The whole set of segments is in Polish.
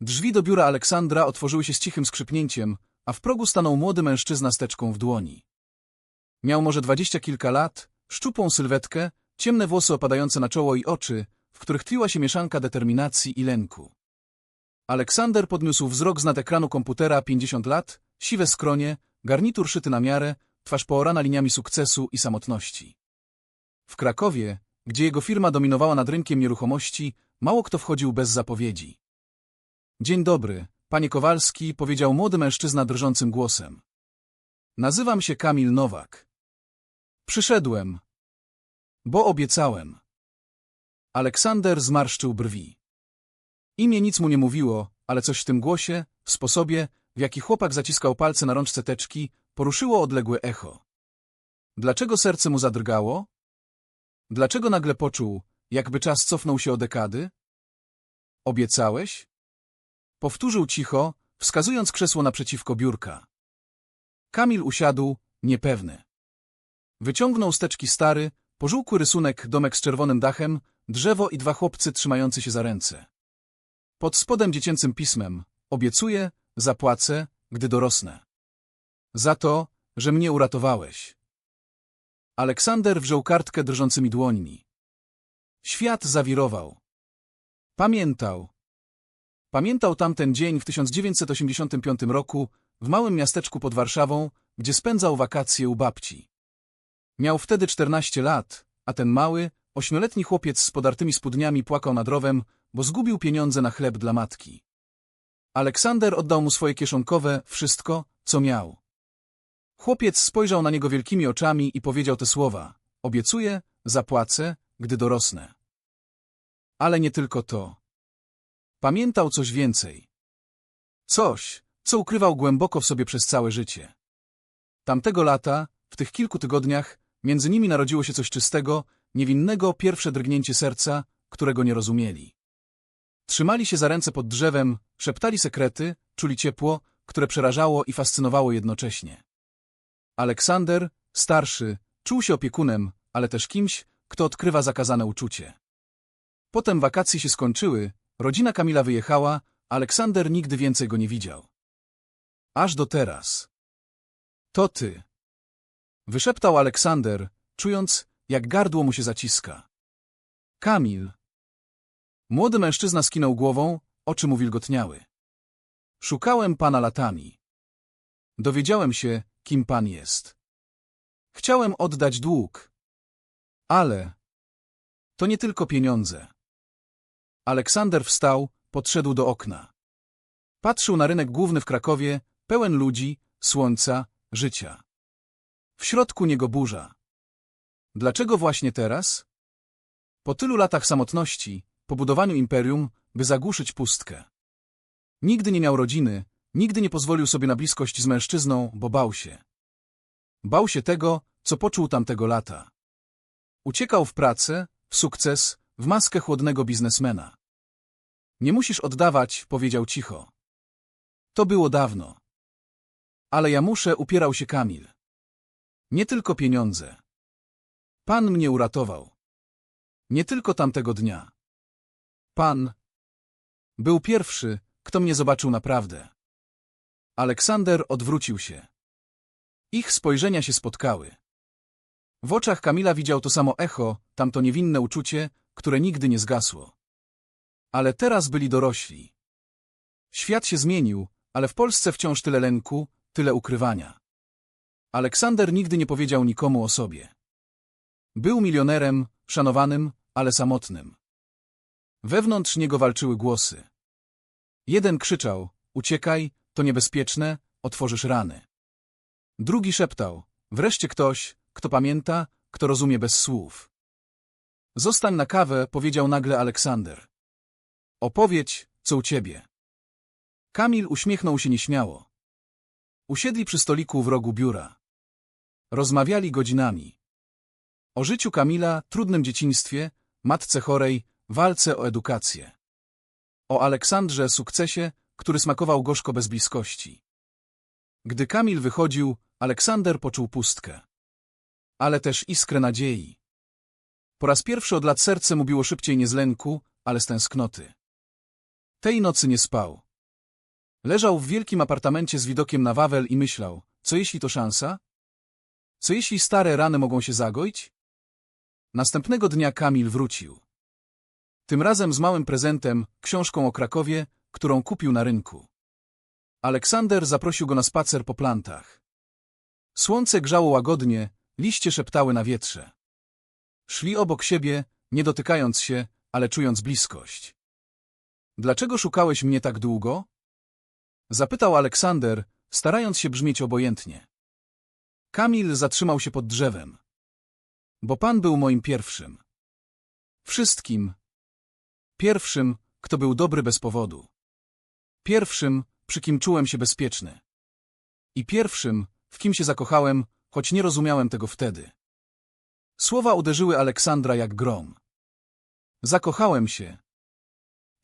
Drzwi do biura Aleksandra otworzyły się z cichym skrzypnięciem, a w progu stanął młody mężczyzna z teczką w dłoni. Miał może dwadzieścia kilka lat, szczupłą sylwetkę, ciemne włosy opadające na czoło i oczy, w których tliła się mieszanka determinacji i lęku. Aleksander podniósł wzrok z nad ekranu komputera 50 lat, siwe skronie, garnitur szyty na miarę, twarz poorana liniami sukcesu i samotności. W Krakowie, gdzie jego firma dominowała nad rynkiem nieruchomości, mało kto wchodził bez zapowiedzi. Dzień dobry, panie Kowalski, powiedział młody mężczyzna drżącym głosem. Nazywam się Kamil Nowak. Przyszedłem. Bo obiecałem. Aleksander zmarszczył brwi. Imię nic mu nie mówiło, ale coś w tym głosie, w sposobie, w jaki chłopak zaciskał palce na rączce teczki, poruszyło odległe echo. Dlaczego serce mu zadrgało? Dlaczego nagle poczuł, jakby czas cofnął się o dekady? Obiecałeś? Powtórzył cicho, wskazując krzesło naprzeciwko biurka. Kamil usiadł, niepewny. Wyciągnął z teczki stary, pożółkły rysunek domek z czerwonym dachem, drzewo i dwa chłopcy trzymający się za ręce. Pod spodem dziecięcym pismem obiecuję, zapłacę, gdy dorosnę. Za to, że mnie uratowałeś. Aleksander wziął kartkę drżącymi dłońmi. Świat zawirował. Pamiętał. Pamiętał tamten dzień w 1985 roku w małym miasteczku pod Warszawą, gdzie spędzał wakacje u babci. Miał wtedy 14 lat, a ten mały, ośmioletni chłopiec z podartymi spódniami płakał nad rowem, bo zgubił pieniądze na chleb dla matki. Aleksander oddał mu swoje kieszonkowe wszystko, co miał. Chłopiec spojrzał na niego wielkimi oczami i powiedział te słowa. Obiecuję, zapłacę, gdy dorosnę. Ale nie tylko to. Pamiętał coś więcej. Coś, co ukrywał głęboko w sobie przez całe życie. Tamtego lata, w tych kilku tygodniach, między nimi narodziło się coś czystego, niewinnego pierwsze drgnięcie serca, którego nie rozumieli. Trzymali się za ręce pod drzewem, szeptali sekrety, czuli ciepło, które przerażało i fascynowało jednocześnie. Aleksander, starszy, czuł się opiekunem, ale też kimś, kto odkrywa zakazane uczucie. Potem wakacje się skończyły, rodzina Kamila wyjechała, Aleksander nigdy więcej go nie widział. Aż do teraz. To ty. Wyszeptał Aleksander, czując, jak gardło mu się zaciska. Kamil. Młody mężczyzna skinął głową, oczy mu wilgotniały. Szukałem pana latami. Dowiedziałem się, kim pan jest. Chciałem oddać dług. Ale... To nie tylko pieniądze. Aleksander wstał, podszedł do okna. Patrzył na rynek główny w Krakowie, pełen ludzi, słońca, życia. W środku niego burza. Dlaczego właśnie teraz? Po tylu latach samotności, po budowaniu imperium, by zagłuszyć pustkę. Nigdy nie miał rodziny, nigdy nie pozwolił sobie na bliskość z mężczyzną, bo bał się. Bał się tego, co poczuł tamtego lata. Uciekał w pracę, w sukces, w maskę chłodnego biznesmena. Nie musisz oddawać, powiedział cicho. To było dawno. Ale ja muszę, upierał się Kamil. Nie tylko pieniądze. Pan mnie uratował. Nie tylko tamtego dnia. Pan był pierwszy, kto mnie zobaczył naprawdę. Aleksander odwrócił się. Ich spojrzenia się spotkały. W oczach Kamila widział to samo echo, tamto niewinne uczucie, które nigdy nie zgasło. Ale teraz byli dorośli. Świat się zmienił, ale w Polsce wciąż tyle lęku, tyle ukrywania. Aleksander nigdy nie powiedział nikomu o sobie. Był milionerem, szanowanym, ale samotnym. Wewnątrz niego walczyły głosy. Jeden krzyczał, uciekaj, to niebezpieczne, otworzysz rany. Drugi szeptał, wreszcie ktoś, kto pamięta, kto rozumie bez słów. Zostań na kawę, powiedział nagle Aleksander. Opowiedz, co u ciebie. Kamil uśmiechnął się nieśmiało. Usiedli przy stoliku w rogu biura. Rozmawiali godzinami. O życiu Kamila, trudnym dzieciństwie, matce chorej, walce o edukację. O Aleksandrze sukcesie, który smakował gorzko bez bliskości. Gdy Kamil wychodził, Aleksander poczuł pustkę. Ale też iskrę nadziei. Po raz pierwszy od lat serce mu biło szybciej nie z lęku, ale z tęsknoty. Tej nocy nie spał. Leżał w wielkim apartamencie z widokiem na Wawel i myślał, co jeśli to szansa? Co jeśli stare rany mogą się zagoić? Następnego dnia Kamil wrócił. Tym razem z małym prezentem, książką o Krakowie, którą kupił na rynku. Aleksander zaprosił go na spacer po plantach. Słońce grzało łagodnie, liście szeptały na wietrze. Szli obok siebie, nie dotykając się, ale czując bliskość. Dlaczego szukałeś mnie tak długo? Zapytał Aleksander, starając się brzmieć obojętnie. Kamil zatrzymał się pod drzewem. Bo pan był moim pierwszym. Wszystkim. Pierwszym, kto był dobry bez powodu. Pierwszym, przy kim czułem się bezpieczny. I pierwszym, w kim się zakochałem, choć nie rozumiałem tego wtedy. Słowa uderzyły Aleksandra jak grom. Zakochałem się.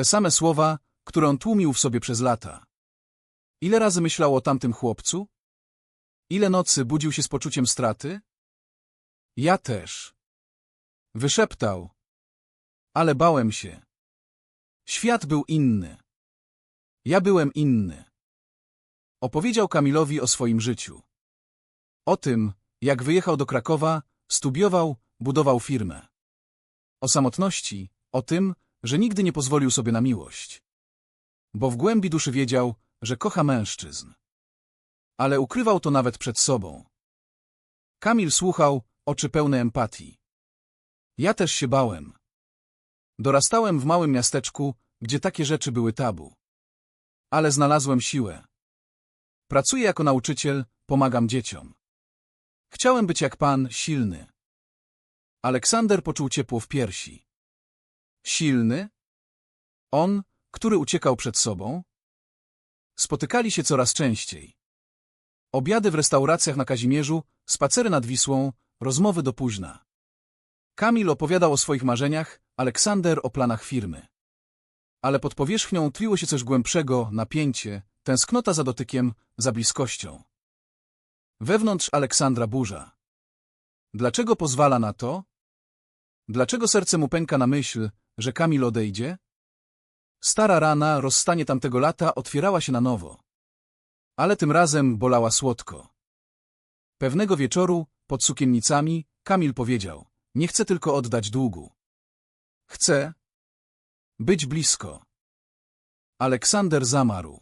Te same słowa, które on tłumił w sobie przez lata. Ile razy myślał o tamtym chłopcu? Ile nocy budził się z poczuciem straty? Ja też. Wyszeptał. Ale bałem się. Świat był inny. Ja byłem inny. Opowiedział Kamilowi o swoim życiu. O tym, jak wyjechał do Krakowa, studiował, budował firmę. O samotności, o tym, że nigdy nie pozwolił sobie na miłość. Bo w głębi duszy wiedział, że kocha mężczyzn. Ale ukrywał to nawet przed sobą. Kamil słuchał, oczy pełne empatii. Ja też się bałem. Dorastałem w małym miasteczku, gdzie takie rzeczy były tabu. Ale znalazłem siłę. Pracuję jako nauczyciel, pomagam dzieciom. Chciałem być jak pan, silny. Aleksander poczuł ciepło w piersi. Silny? On, który uciekał przed sobą? Spotykali się coraz częściej. Obiady w restauracjach na Kazimierzu, spacery nad Wisłą, rozmowy do późna. Kamil opowiadał o swoich marzeniach, Aleksander o planach firmy. Ale pod powierzchnią tliło się coś głębszego, napięcie, tęsknota za dotykiem, za bliskością. Wewnątrz Aleksandra burza. Dlaczego pozwala na to? Dlaczego serce mu pęka na myśl, że Kamil odejdzie? Stara rana, rozstanie tamtego lata, otwierała się na nowo. Ale tym razem bolała słodko. Pewnego wieczoru, pod sukiennicami, Kamil powiedział, nie chcę tylko oddać długu. Chcę być blisko. Aleksander zamarł.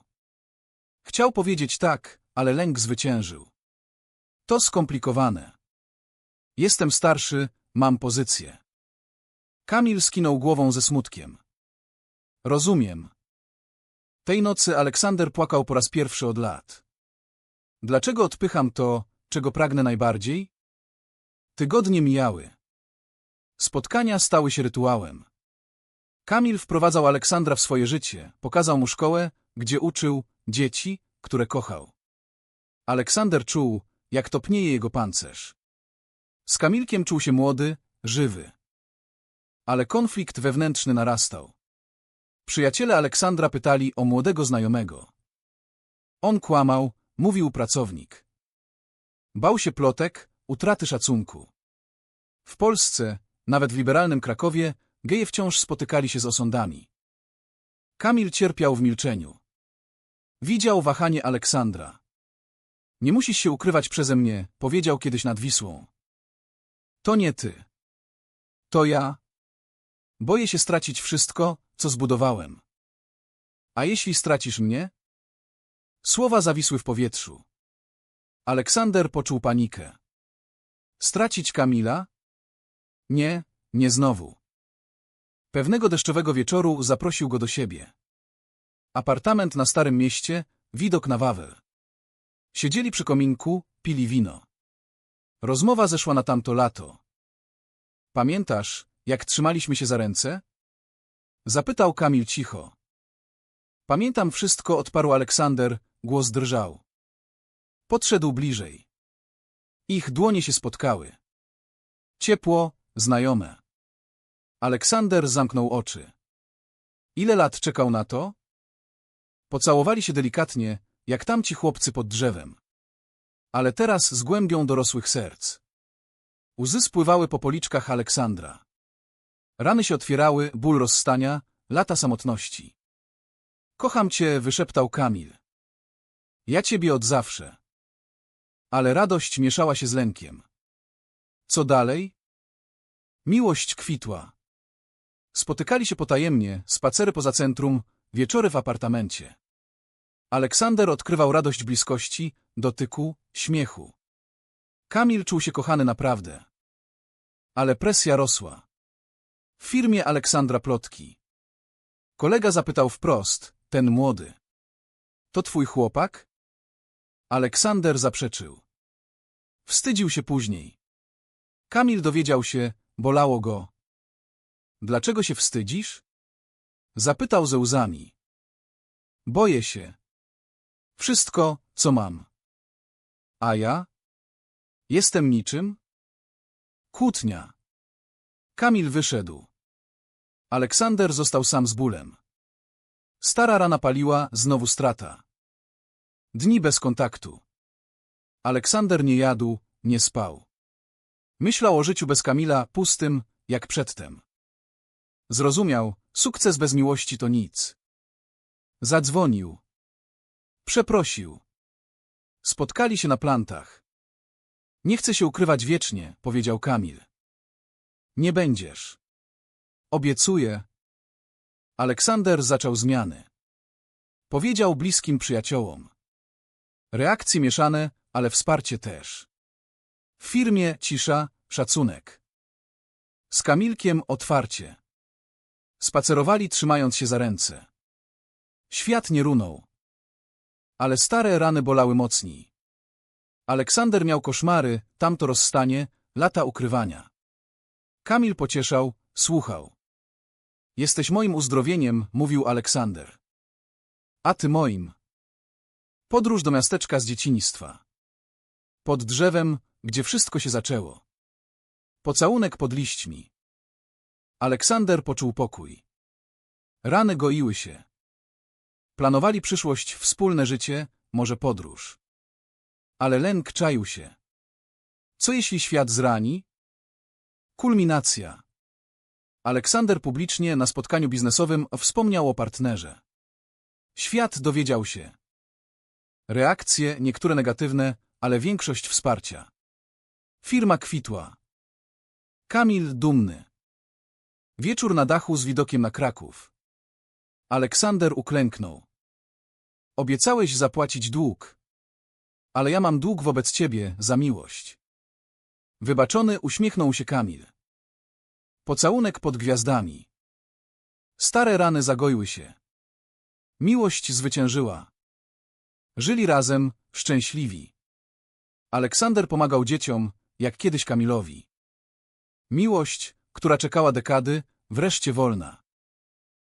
Chciał powiedzieć tak, ale lęk zwyciężył. To skomplikowane. Jestem starszy, mam pozycję. Kamil skinął głową ze smutkiem. Rozumiem. Tej nocy Aleksander płakał po raz pierwszy od lat. Dlaczego odpycham to, czego pragnę najbardziej? Tygodnie mijały. Spotkania stały się rytuałem. Kamil wprowadzał Aleksandra w swoje życie, pokazał mu szkołę, gdzie uczył dzieci, które kochał. Aleksander czuł, jak topnieje jego pancerz. Z Kamilkiem czuł się młody, żywy. Ale konflikt wewnętrzny narastał. Przyjaciele Aleksandra pytali o młodego znajomego. On kłamał, mówił pracownik. Bał się plotek, utraty szacunku. W Polsce, nawet w liberalnym Krakowie, geje wciąż spotykali się z osądami. Kamil cierpiał w milczeniu. Widział wahanie Aleksandra. Nie musisz się ukrywać przeze mnie, powiedział kiedyś nad Wisłą. To nie ty. To ja. Boję się stracić wszystko, co zbudowałem. A jeśli stracisz mnie? Słowa zawisły w powietrzu. Aleksander poczuł panikę. Stracić Kamila? Nie, nie znowu. Pewnego deszczowego wieczoru zaprosił go do siebie. Apartament na Starym Mieście, widok na Wawel. Siedzieli przy kominku, pili wino. Rozmowa zeszła na tamto lato. Pamiętasz, jak trzymaliśmy się za ręce? Zapytał Kamil cicho. Pamiętam wszystko, odparł Aleksander, głos drżał. Podszedł bliżej. Ich dłonie się spotkały. Ciepło, znajome. Aleksander zamknął oczy. Ile lat czekał na to? Pocałowali się delikatnie, jak tamci chłopcy pod drzewem. Ale teraz z głębią dorosłych serc. Łzy spływały po policzkach Aleksandra. Rany się otwierały, ból rozstania, lata samotności. Kocham cię, wyszeptał Kamil. Ja ciebie od zawsze. Ale radość mieszała się z lękiem. Co dalej? Miłość kwitła. Spotykali się potajemnie, spacery poza centrum, wieczory w apartamencie. Aleksander odkrywał radość bliskości, dotyku, śmiechu. Kamil czuł się kochany naprawdę. Ale presja rosła. W firmie Aleksandra plotki. Kolega zapytał wprost, ten młody. To twój chłopak? Aleksander zaprzeczył. Wstydził się później. Kamil dowiedział się, bolało go. Dlaczego się wstydzisz? Zapytał ze łzami. Boję się. Wszystko, co mam. A ja? Jestem niczym? Kłótnia. Kamil wyszedł. Aleksander został sam z bólem. Stara rana paliła, znowu strata. Dni bez kontaktu. Aleksander nie jadł, nie spał. Myślał o życiu bez Kamila, pustym, jak przedtem. Zrozumiał, sukces bez miłości to nic. Zadzwonił. Przeprosił. Spotkali się na plantach. Nie chcę się ukrywać wiecznie, powiedział Kamil. Nie będziesz. Obiecuję. Aleksander zaczął zmiany. Powiedział bliskim przyjaciołom. Reakcje mieszane, ale wsparcie też. W firmie cisza, szacunek. Z Kamilkiem otwarcie. Spacerowali trzymając się za ręce. Świat nie runął. Ale stare rany bolały mocniej. Aleksander miał koszmary, tamto rozstanie, lata ukrywania. Kamil pocieszał, słuchał. Jesteś moim uzdrowieniem, mówił Aleksander. A ty moim. Podróż do miasteczka z dzieciństwa. Pod drzewem, gdzie wszystko się zaczęło. Pocałunek pod liśćmi. Aleksander poczuł pokój. Rany goiły się. Planowali przyszłość, wspólne życie, może podróż. Ale lęk czaił się. Co jeśli świat zrani? Kulminacja. Aleksander publicznie na spotkaniu biznesowym wspomniał o partnerze. Świat dowiedział się. Reakcje, niektóre negatywne, ale większość wsparcia. Firma kwitła. Kamil dumny. Wieczór na dachu z widokiem na Kraków. Aleksander uklęknął. Obiecałeś zapłacić dług. Ale ja mam dług wobec ciebie za miłość. Wybaczony uśmiechnął się Kamil. Pocałunek pod gwiazdami. Stare rany zagoiły się. Miłość zwyciężyła. Żyli razem, szczęśliwi. Aleksander pomagał dzieciom, jak kiedyś Kamilowi. Miłość, która czekała dekady, wreszcie wolna.